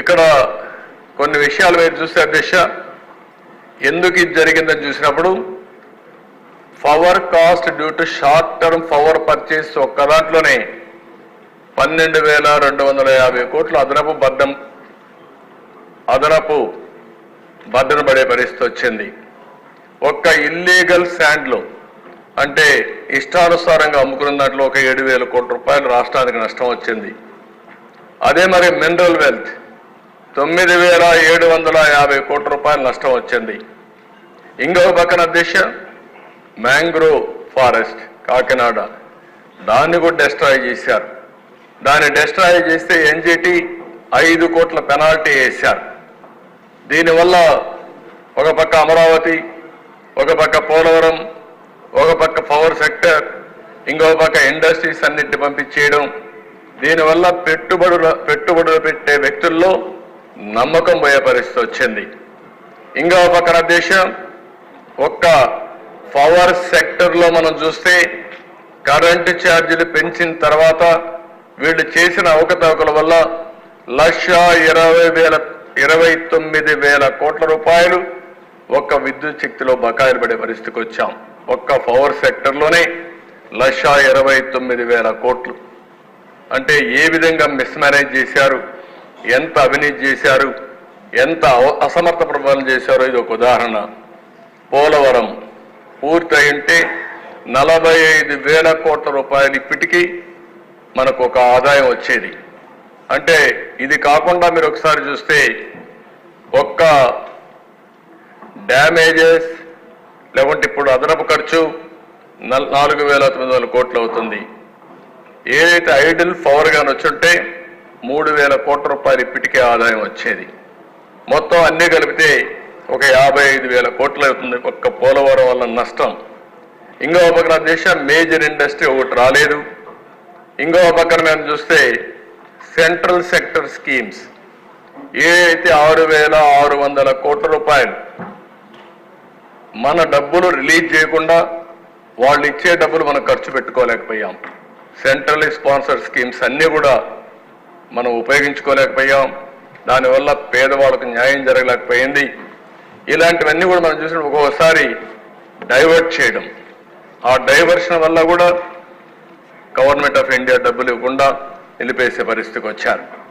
ఇక్కడ కొన్ని విషయాలు మీరు చూస్తే అధ్యక్ష ఎందుకు ఇది జరిగిందని చూసినప్పుడు power cost due to short term power purchase ఒక్క దాంట్లోనే పన్నెండు వేల రెండు వందల యాభై కోట్లు అదనపు బద్దం అదనపు బద్దన పడే పరిస్థితి వచ్చింది. ఒక్క ఇల్లీగల్ శాండ్లో అంటే ఇష్టానుసారంగా అమ్ముకున్న దాంట్లో ఒక ఏడు వేల కోట్ల రూపాయలు రాష్ట్రానికి నష్టం వచ్చింది. అదే మరి మినరల్ వెల్త్ తొమ్మిది వేల ఏడు వందల యాభై కోట్ల రూపాయలు నష్టం వచ్చింది. ఇంకొక పక్కన అధ్యక్ష మ్యాంగ్రోవ్ ఫారెస్ట్ కాకినాడ. దాన్ని కూడా డెస్ట్రాయ్ చేశారు. దాన్ని డెస్ట్రాయ్ చేస్తే ఎన్జిటి ఐదు కోట్ల పెనాల్టీ వేశారు. దీనివల్ల ఒక పక్క అమరావతి ఒక పక్క పోలవరం ఒక పక్క పవర్ సెక్టర్ ఇంకో పక్క ఇండస్ట్రీస్ అన్నింటిని పంపించేయడం. దీనివల్ల పెట్టుబడుల పెట్టుబడులు పెట్టే వ్యక్తుల్లో నమ్మకం పోయే పరిస్థితి వచ్చింది. ఇంకా పక్కన దేశం ఒక్క పవర్ సెక్టర్లో మనం చూస్తే కరెంటు ఛార్జీలు పెంచిన తర్వాత వీళ్ళు చేసిన అవకతవకల వల్ల లక్ష ఇరవై వేల ఇరవై తొమ్మిది వేల కోట్ల రూపాయలు ఒక్క విద్యుత్ శక్తిలో బకాయిలు పడే పరిస్థితికి వచ్చాం. ఒక్క పవర్ సెక్టర్లోనే లక్ష ఇరవై తొమ్మిది వేల కోట్లు. అంటే ఏ విధంగా మిస్మేనేజ్ చేశారు? ఎంత అవినీతి చేశారు ఎంత అసమర్థ ప్రభావం చేశారో ఇది ఒక ఉదాహరణ. పోలవరం పూర్తయింటే నలభై ఐదు వేల కోట్ల రూపాయలు ఇప్పటికీ మనకు ఒక ఆదాయం వచ్చేది. అంటే ఇది కాకుండా మీరు ఒకసారి చూస్తే ఒక్క డ్యామేజెస్ లేకుంటే ఇప్పుడు అదనపు ఖర్చు నాలుగు వేల తొమ్మిది వందల కోట్లు అవుతుంది. ఏదైతే ఐడిల్ పవర్ గాని వచ్చుంటే మూడు వేల కోట్ల రూపాయలు ఇప్పటికే ఆదాయం వచ్చేది. మొత్తం అన్నీ కలిపితే ఒక యాభై ఐదు వేల కోట్లు అవుతుంది. ఒక్క పోలవరం వల్ల నష్టం. ఇంకో పక్కన దేశం మేజర్ ఇండస్ట్రీ ఒకటి రాలేదు. ఇంకో పక్కన మేము చూస్తే సెంట్రల్ సెక్టర్ స్కీమ్స్. ఏదైతే ఆరు వేల ఆరు వందల కోట్ల రూపాయలు మన డబ్బులు రిలీజ్ చేయకుండా వాళ్ళు ఇచ్చే డబ్బులు మనం ఖర్చు పెట్టుకోలేకపోయాం. సెంట్రల్ స్పాన్సర్ స్కీమ్స్ అన్నీ కూడా మనం ఉపయోగించుకోలేకపోయాం. దానివల్ల పేదవాళ్ళకు న్యాయం జరగలేకపోయింది. ఇలాంటివన్నీ కూడా మనం చూసిన ఒక్కొక్కసారి డైవర్ట్ చేయడం. ఆ డైవర్షన్ వల్ల కూడా గవర్నమెంట్ ఆఫ్ ఇండియా డబ్బులు ఇవ్వకుండా నిలిపేసే పరిస్థితికి వచ్చారు.